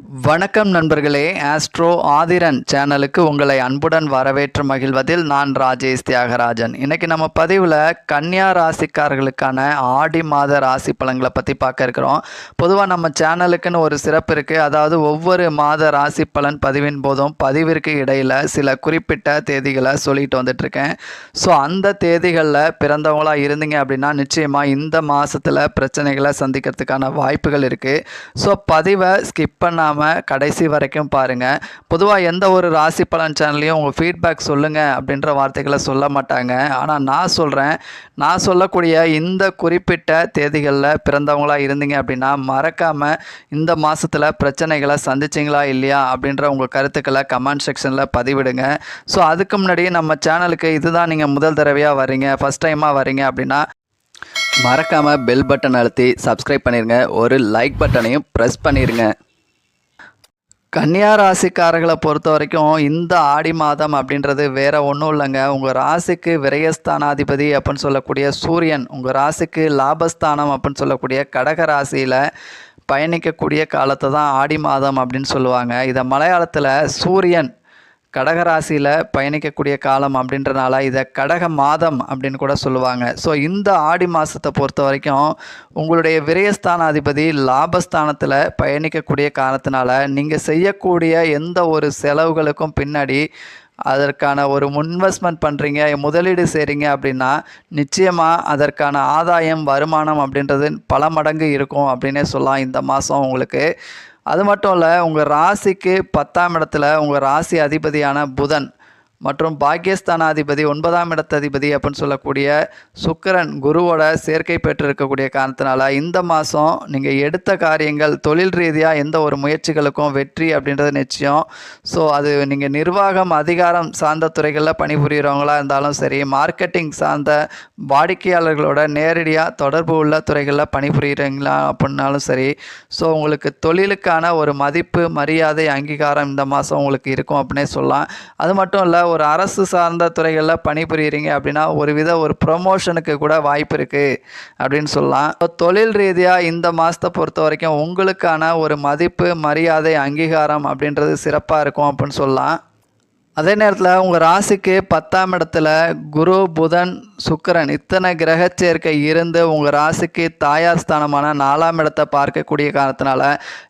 வணக்கம் நண்பர்களே. ஆஸ்ட்ரோ ஆதிரன் சேனலுக்கு உங்களை அன்புடன் வரவேற்று மகிழ்வதில் நான் ராஜேஷ் தியாகராஜன். இன்னைக்கு நம்ம பதிவில் கன்னியா ராசிக்காரர்களுக்கான ஆடி மாத ராசி பலன்களை பற்றி பார்க்க இருக்கிறோம். பொதுவாக நம்ம சேனலுக்குன்னு ஒரு சிறப்பு இருக்குது அதாவது ஒவ்வொரு மாத ராசி பலன் பதிவின் போதும் பதிவிற்கு இடையில் சில குறிப்பிட்ட தேதிகளை சொல்லிட்டு வந்துட்டுருக்கேன். ஸோ அந்த தேதிகளில் பிறந்தவங்களாக இருந்தீங்க அப்படின்னா நிச்சயமாக இந்த மாதத்தில் பிரச்சனைகளை சந்திக்கிறதுக்கான வாய்ப்புகள் இருக்குது ஸோ பதிவை ஸ்கிப் பண்ண பண்ணாமல் கடைசி வரைக்கும் பாருங்கள் பொதுவாக எந்த ஒரு ராசி பலன் சேனல்லையும் உங்கள் ஃபீட்பேக் சொல்லுங்கள் அப்படின்ற வார்த்தைகளை சொல்ல மாட்டாங்க. ஆனால் நான் சொல்கிறேன் நான் சொல்லக்கூடிய இந்த குறிப்பிட்ட தேதிகளில் பிறந்தவங்களாக இருந்தீங்க அப்படின்னா மறக்காமல் இந்த மாதத்தில் பிரச்சனைகளை சந்திச்சிங்களா இல்லையா அப்படின்ற உங்கள் கருத்துக்களை கமெண்ட் செக்ஷனில் பதிவிடுங்க. ஸோ அதுக்கு முன்னாடி நம்ம சேனலுக்கு இதுதான் நீங்கள் முதல் தடவையாக வரீங்க ஃபஸ்ட் டைமாக வரீங்க அப்படின்னா மறக்காமல் பெல் பட்டன் அழுத்தி சப்ஸ்கிரைப் பண்ணிடுங்க ஒரு லைக் பட்டனையும் ப்ரெஸ் பண்ணிடுங்க கன்னியா ராசிக்காரர்களை பொறுத்த வரைக்கும் இந்த ஆடி மாதம் அப்படின்றது வேற ஒன்றும் இல்லைங்க. உங்கள் ராசிக்கு விரயஸ்தானாதிபதி அப்படின்னு சொல்லக்கூடிய சூரியன் உங்கள் ராசிக்கு லாபஸ்தானம் அப்படின்னு சொல்லக்கூடிய கடக ராசியில் பயணிக்கக்கூடிய காலத்தை தான் ஆடி மாதம் அப்படின்னு சொல்லுவாங்க. இதை மலையாளத்தில் சூரியன் கடகராசியில் பயணிக்கக்கூடிய காலம் அப்படின்றனால இதை கடக மாதம் அப்படின்னு கூட சொல்லுவாங்க. ஸோ இந்த ஆடி மாதத்தை பொறுத்த வரைக்கும் உங்களுடைய விரயஸ்தானாதிபதி லாபஸ்தானத்தில் பயணிக்கக்கூடிய காரணத்தினால நீங்கள் செய்யக்கூடிய எந்த ஒரு செலவுகளுக்கும் பின்னாடி அதற்கான ஒரு இன்வெஸ்ட்மெண்ட் பண்ணுறீங்க முதலீடு செய்கிறீங்க அப்படின்னா நிச்சயமாக அதற்கான ஆதாயம் வருமானம் அப்படின்றது பல மடங்கு இருக்கும் அப்படின்னே சொல்லலாம். இந்த மாதம் உங்களுக்கு அது மட்டும் இல்லை உங்கள் ராசிக்கு பத்தாம் இடத்துல உங்கள் ராசி அதிபதியான புதன் மற்றும் பாக்கியஸ்தானாதிபதி ஒன்பதாம் இடத்ததிபதி அப்படின்னு சொல்லக்கூடிய சுக்கரன் குருவோட சேர்க்கை பெற்றிருக்கக்கூடிய காரணத்தினால இந்த மாதம் நீங்கள் எடுத்த காரியங்கள் தொழில் ரீதியாக எந்த ஒரு முயற்சிகளுக்கும் வெற்றி அப்படின்றது நிச்சயம். ஸோ அது நீங்கள் நிர்வாகம் அதிகாரம் சார்ந்த துறைகளில் பணிபுரிகிறவங்களா இருந்தாலும் சரி மார்க்கெட்டிங் சார்ந்த வாடிக்கையாளர்களோட நேரடியாக தொடர்பு உள்ள துறைகளில் பணிபுரிகிறீங்களா அப்படின்னாலும் சரி ஸோ உங்களுக்கு தொழிலுக்கான ஒரு மதிப்பு மரியாதை அங்கீகாரம் இந்த மாதம் உங்களுக்கு இருக்கும் அப்படின்னே சொல்லலாம். அது மட்டும் இல்லை ஒரு அரசு சார்ந்த துறைகளில் பணிபுரியுறீங்க அப்படின்னா ஒரு வித ஒரு ப்ரொமோஷனுக்கு கூட வாய்ப்பு இருக்குது அப்படின்னு சொல்லலாம். இப்போ தொழில் ரீதியாக இந்த மாதத்தை பொறுத்த வரைக்கும் உங்களுக்கான ஒரு மதிப்பு மரியாதை அங்கீகாரம் அப்படின்றது சிறப்பாக இருக்கும் அப்படின்னு சொல்லலாம். அதே நேரத்தில் உங்கள் ராசிக்கு பத்தாம் இடத்துல குரு புதன் சுக்கிரன் இத்தனை கிரக சேர்க்கை இருந்து உங்கள் ராசிக்கு தாயார் ஸ்தானமான நாலாம் இடத்தை பார்க்கக்கூடிய காரணத்தினால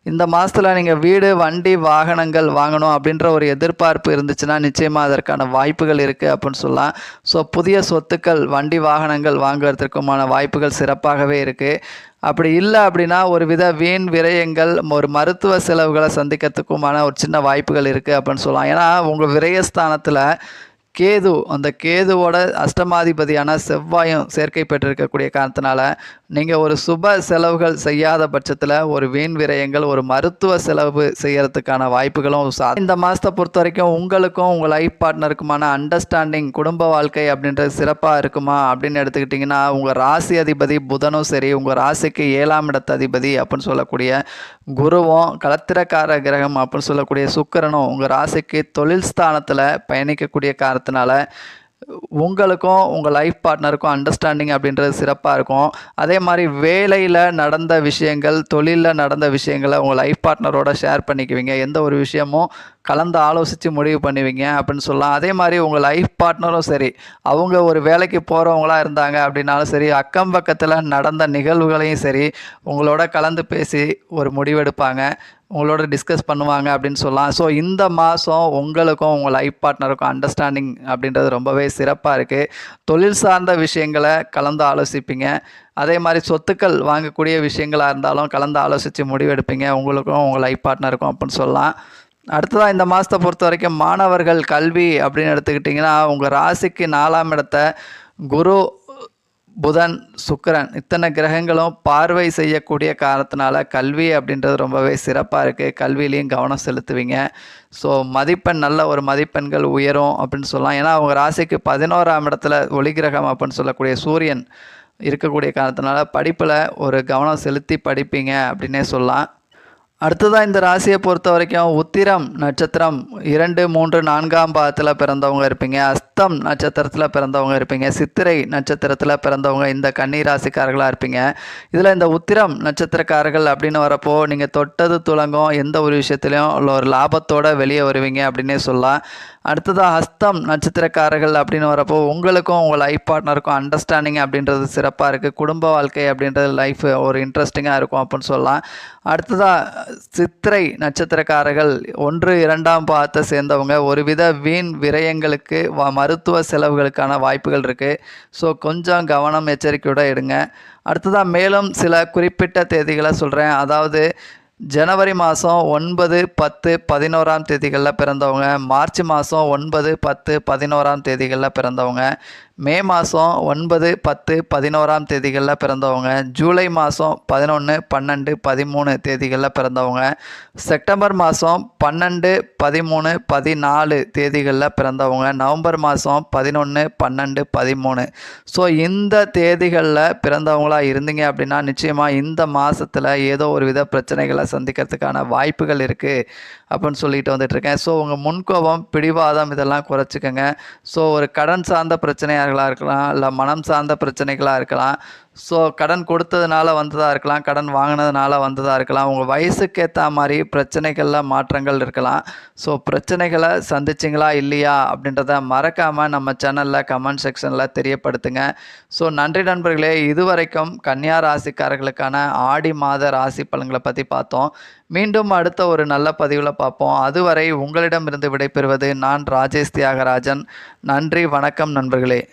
இந்த மாதத்தில் நீங்கள் வீடு வண்டி வாகனங்கள் வாங்கணும் அப்படின்ற ஒரு எதிர்பார்ப்பு இருந்துச்சுன்னா நிச்சயமாக அதற்கான வாய்ப்புகள் இருக்குது அப்படின்னு சொல்லலாம். ஸோ புதிய சொத்துக்கள் வண்டி வாகனங்கள் வாங்குறதுக்குமான வாய்ப்புகள் சிறப்பாகவே இருக்குது அப்படி இல்லை அப்படின்னா ஒரு வித வீண் விரயங்கள் ஒரு மருத்துவ செலவுகளை சந்திக்கிறதுக்குமான ஒரு சின்ன வாய்ப்புகள் இருக்குது அப்படின்னு சொல்லலாம். ஏன்னா உங்கள் விரயஸ்தானத்தில் கேது அந்த கேதுவோட அஷ்டமாதிபதியான செவ்வாயும் சேர்க்கை பெற்றிருக்கக்கூடிய காரணத்தினால நீங்கள் ஒரு சுப செலவுகள் செய்யாத பட்சத்தில் ஒரு வீண் விரயங்கள் ஒரு மருத்துவ செலவு செய்யறதுக்கான வாய்ப்புகளும் சா இந்த மாதத்தை பொறுத்த வரைக்கும் உங்களுக்கும் உங்கள் லைஃப் பார்ட்னருக்குமான அண்டர்ஸ்டாண்டிங் குடும்ப வாழ்க்கை அப்படின்றது சிறப்பாக இருக்குமா அப்படின்னு எடுத்துக்கிட்டிங்கன்னா உங்கள் ராசி அதிபதி புதனும் சரி உங்கள் ராசிக்கு ஏழாம் இடத்த அதிபதி அப்படின்னு சொல்லக்கூடிய குருவும் களத்திரக்கார கிரகம் அப்படின்னு சொல்லக்கூடிய சுக்கிரனும் உங்கள் ராசிக்கு தொழில் ஸ்தானத்தில் பயணிக்கக்கூடிய காரணத்தினால உங்களுக்கும் உங்கள் லைஃப் பார்ட்னருக்கும் அண்டர்ஸ்டாண்டிங் அப்படின்றது சிறப்பாக இருக்கும். அதே மாதிரி வேலையில் நடந்த விஷயங்கள் தொழிலில் நடந்த விஷயங்களை உங்கள் லைஃப் பார்ட்னரோட ஷேர் பண்ணிக்குவீங்க. எந்த ஒரு விஷயமும் கலந்து ஆலோசித்து முடிவு பண்ணுவீங்க அப்படின்னு சொல்லலாம். அதே மாதிரி உங்கள் லைஃப் பார்ட்னரும் சரி அவங்க ஒரு வேலைக்கு போகிறவங்களா இருந்தாங்க அப்படின்னாலும் சரி அக்கம் பக்கத்தில் நடந்த நிகழ்வுகளையும் சரி உங்களோட கலந்து பேசி ஒரு முடிவெடுப்பாங்க உங்களோட டிஸ்கஸ் பண்ணுவாங்க அப்படின்னு சொல்லலாம். ஸோ இந்த மாதம் உங்களுக்கும் உங்கள் லைஃப் பார்ட்னருக்கும் அண்டர்ஸ்டாண்டிங் அப்படின்றது ரொம்பவே சிறப்பாக இருக்குது தொழில் சார்ந்த விஷயங்களை கலந்து ஆலோசிப்பீங்க. அதே மாதிரி சொத்துக்கள் வாங்கக்கூடிய விஷயங்களாக இருந்தாலும் கலந்து ஆலோசித்து முடிவெடுப்பீங்க உங்களுக்கும் உங்கள் லைஃப் பார்ட்னருக்கும் அப்படின்னு சொல்லலாம். அடுத்ததாக இந்த மாதத்தை பொறுத்த வரைக்கும் மாணவர்கள் கல்வி அப்படின்னு எடுத்துக்கிட்டிங்கன்னா உங்கள் ராசிக்கு நாலாம் இடத்த குரு புதன் சுக்கிரன் இத்தனை கிரகங்களும் பார்வை செய்யக்கூடிய காரணத்தினால கல்வி அப்படின்றது ரொம்பவே சிறப்பாக இருக்குது கல்வியிலையும் கவனம் செலுத்துவீங்க. ஸோ மதிப்பெண் நல்ல ஒரு மதிப்பெண்கள் உயரும் அப்படின்னு சொல்லலாம். ஏன்னா அவங்க ராசிக்கு பதினோராம் இடத்துல ஒளிகிரகம் அப்படின்னு சொல்லக்கூடிய சூரியன் இருக்கக்கூடிய காரணத்தினால படிப்பில் ஒரு கவனம் செலுத்தி படிப்பீங்க அப்படின்னே சொல்லலாம். அடுத்ததாக இந்த ராசியை பொறுத்த வரைக்கும் உத்திரம் நட்சத்திரம் இரண்டு மூன்று நான்காம் பாதத்தில் பிறந்தவங்க இருப்பீங்க. அஸ்தம் நட்சத்திரத்தில் பிறந்தவங்க இருப்பீங்க. சித்திரை நட்சத்திரத்தில் பிறந்தவங்க இந்த கன்னி ராசிக்காரர்களாக இருப்பீங்க. இதில் இந்த உத்திரம் நட்சத்திரக்காரர்கள் அப்படின்னு வரப்போ நீங்கள் தொட்டது துலங்கும் எந்த ஒரு விஷயத்துலையும் உள்ள ஒரு லாபத்தோடு வெளியே வருவீங்க அப்படின்னே சொல்லலாம். அடுத்ததாக ஹஸ்தம் நட்சத்திரக்காரர்கள் அப்படின்னு வரப்போ உங்களுக்கும் உங்கள் லைஃப் பார்ட்னருக்கும் அண்டர்ஸ்டாண்டிங் அப்படின்றது சிறப்பாக இருக்குது குடும்ப வாழ்க்கை அப்படின்றது லைஃப் ஒரு இன்ட்ரெஸ்டிங்காக இருக்கும் அப்படின்னு சொல்லலாம். அடுத்ததாக சித்திரை நட்சத்திரக்காரர்கள் ஒன்று இரண்டாம் பாகத்தை சேர்ந்தவங்க ஒருவித வீண் விரயங்களுக்கு வ- மருத்துவ செலவுகளுக்கான வாய்ப்புகள் இருக்குது ஸோ கொஞ்சம் கவனம் எச்சரிக்கையோடு எடுங்க. அடுத்ததாக மேலும் சில குறிப்பிட்ட தேதிகளை சொல்கிறேன் அதாவது ஜனவரி மாதம் ஒன்பது பத்து பதினோராம் தேதிகளில் பிறந்தவங்க. மார்ச் மாதம் ஒன்பது பத்து பதினோராம் தேதிகளில் பிறந்தவங்க. மே மாதம் ஒன்பது பத்து பதினோராம் தேதிகளில் பிறந்தவங்க. ஜூலை மாதம் பதினொன்று பன்னெண்டு பதிமூணு தேதிகளில் பிறந்தவங்க. செப்டம்பர் மாதம் பன்னெண்டு பதிமூணு பதினாலு தேதிகளில் பிறந்தவங்க. நவம்பர் மாதம் பதினொன்று பன்னெண்டு பதிமூணு. ஸோ இந்த தேதிகளில் பிறந்தவங்களாக இருந்தீங்க அப்படின்னா நிச்சயமாக இந்த மாதத்தில் ஏதோ ஒரு வித பிரச்சனைகளை சந்திக்கிறதுக்கான வாய்ப்புகள் இருக்குது அப்படின்னு சொல்லிட்டு வந்துட்டுருக்கேன். ஸோ உங்கள் முன்கோபம் பிடிவாதம் இதெல்லாம் குறைச்சிக்கோங்க. ஸோ ஒரு கடன் சார்ந்த பிரச்சனையாக இருக்கலாம் இல்லை மனம் சார்ந்த பிரச்சனைகளாக இருக்கலாம். ஸோ கடன் கொடுத்ததுனால வந்ததாக இருக்கலாம் கடன் வாங்கினதுனால வந்ததாக இருக்கலாம். உங்கள் வயசுக்கு ஏற்ற மாதிரி பிரச்சனைகளில் மாற்றங்கள் இருக்கலாம். ஸோ பிரச்சனைகளை சந்திச்சிங்களா இல்லையா அப்படின்றத மறக்காமல் நம்ம சேனலில் கமெண்ட் செக்ஷனில் தெரியப்படுத்துங்க. ஸோ நன்றி நண்பர்களே. இதுவரைக்கும் கன்னியா ராசிக்காரர்களுக்கான ஆடி மாத ராசி பலன்களை பற்றி பார்த்தோம். மீண்டும் அடுத்த ஒரு நல்ல பதிவில் பார்ப்போம். அதுவரை உங்களிடமிருந்து விடைபெறுவது நான் ராஜேஷ் தியாகராஜன். நன்றி வணக்கம் நண்பர்களே.